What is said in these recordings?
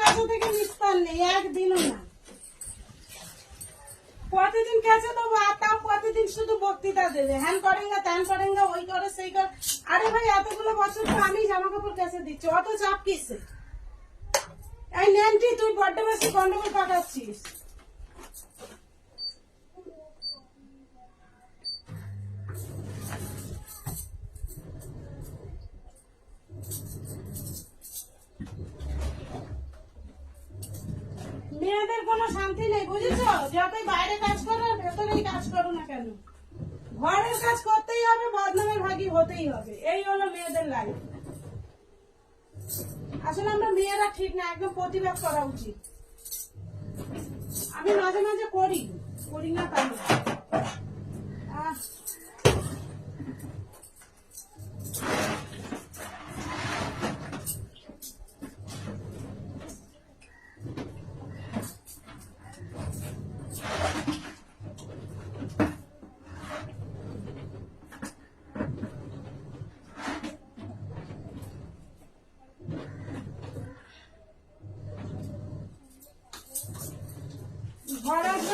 কাপড় থেকে নিস্তার নেই, একদিনও না। প্রতিদিন খেয়েছে দেবো তাও প্রতিদিন শুধু বক্তৃতা দেবে? হ্যান করেন না ত্যান করেন না ওই করে, সেই করে। আরে ভাই, এতগুলো বছর তো আমি জামা কাপড় কেচে দিচ্ছি, অত চাপ কিসে? এই নেনটি, তুই বড্ড বেশি গন্ডগোল পাঠাচ্ছিস কোনো শান্তি নেই, বুঝেছ? যতই বাইরে কাজ করো ভেতরেই কাজ করো না কেন? ঘরের কাজ করতেই হবে, বদনামের ভাগি হতেই হবে। এই হলো মেয়েদের লাইফ আসলে আমরা মেয়েরা ঠিক না, একদম প্রতিবাদ করা উচিত। আমি মাঝে মাঝে করি করি না তাই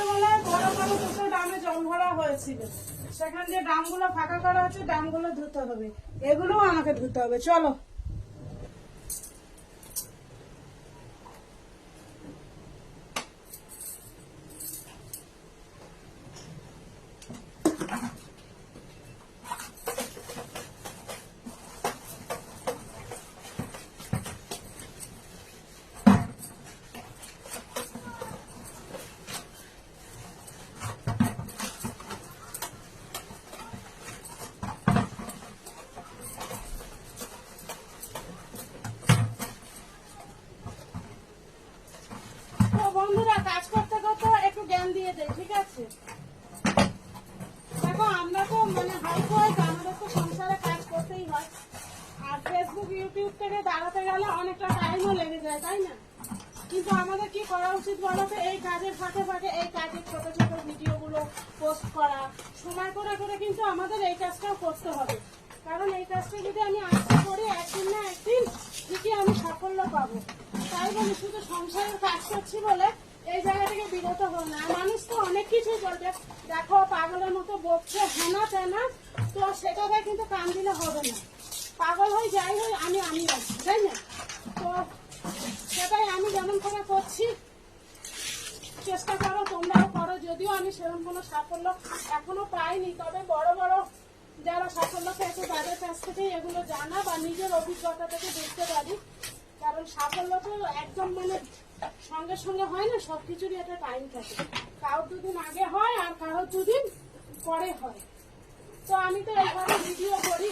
বলে বড় বড় জল ভরা হয়েছিল। সেখান যে ডামগুলো ফাঁকা করা হচ্ছে, ডামগুলো ধুতে হবে। এগুলোও আমাকে ধুতে হবে। চলো তো বন্ধুরা কাজ করতে করতে একটু জ্ঞান মানে আর ফেসবুক ইউটিউব থেকে দাঁড়াতে গেলে অনেকটা টাইমও লেগে যায় কিন্তু আমাদের কি করা উচিত বলতো এই কাজের ফাঁকে ফাঁকে এই কাজের ছোট ছোট ভিডিওগুলো পোস্ট করা, সময় করে করে কিন্তু আমাদের এই কাজটাও করতে হবে। কারণ এই কাজটা যদি আমি আজকে করি, একদিন না একদিন, ঠিকই আমি সাফল্য পাবো। তাই বলি শুধু সংসারের কাজ করছি বলে এই জায়গা থেকে বিরত হো না। মানুষ তো অনেক কিছুই বলবে। দেখো, পাগলের মতো বকছে, হেনা তেনা। তো সেটাকে কিন্তু কান দিলে হবে না। পাগল হয়ে যাই হই, আমি আমি আছি, তাই না? তো সেটাই আমি যেমন করে করছি, চেষ্টা করো, তোমরাও করো। যদিও আমি সেরকম কোনো সাফল্য এখনও পাইনি, তবে বড় বড় যারা সাফল্য পেয়েছে তাদের কাছ থেকে এগুলো জানা বা নিজের অভিজ্ঞতা থেকে দেখতে পারি কারণ সাফল্য তো একদম মানে সঙ্গে সঙ্গে হয় না সব কিছুরই একটা টাইম থাকে। কারোর দুদিন আগে হয় আর কারোর দুদিন পরে হয়। তো আমি তো এইভাবে ভিডিও করি।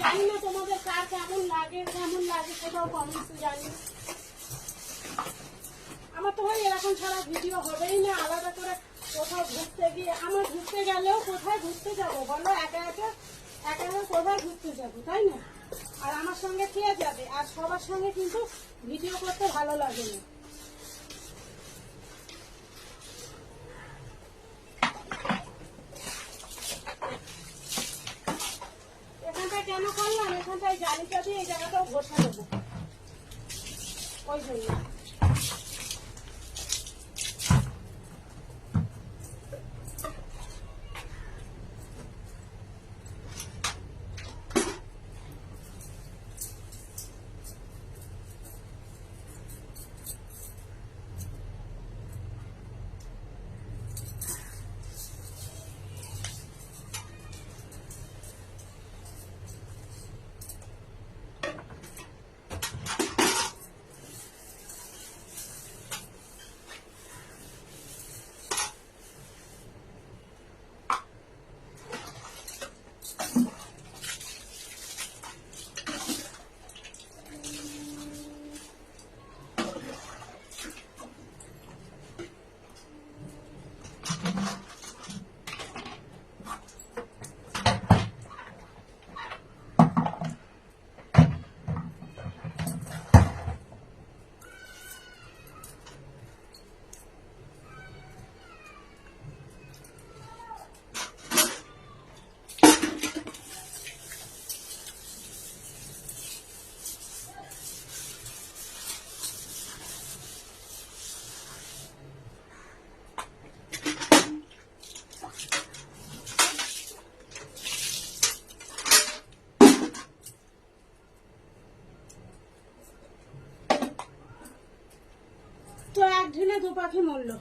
জানি না তোমাদের কার কেমন লাগে কেমন লাগে সেটাও কমেন্টে জানি আমার তো হয় এরকম ছাড়া ভিডিও হবেই না, আলাদা করে কোথাও ঘুরতে গিয়ে। আমার ঘুরতে গেলেও কোথায় ঘুরতে যাব? বলো, একা একা একা একা কোথায় ঘুরতে যাব? তাই না? আর আমার সঙ্গে খেয়ে যাবে? আর সবার সঙ্গে কিন্তু ভিডিও করতে ভালো লাগে না এখানটায় কেন করলাম? এখানটায় জালিটা দিয়ে এই জায়গাটাও বসে দেবো। ওই জন্য। ঢিলে দু পাখি মরলো।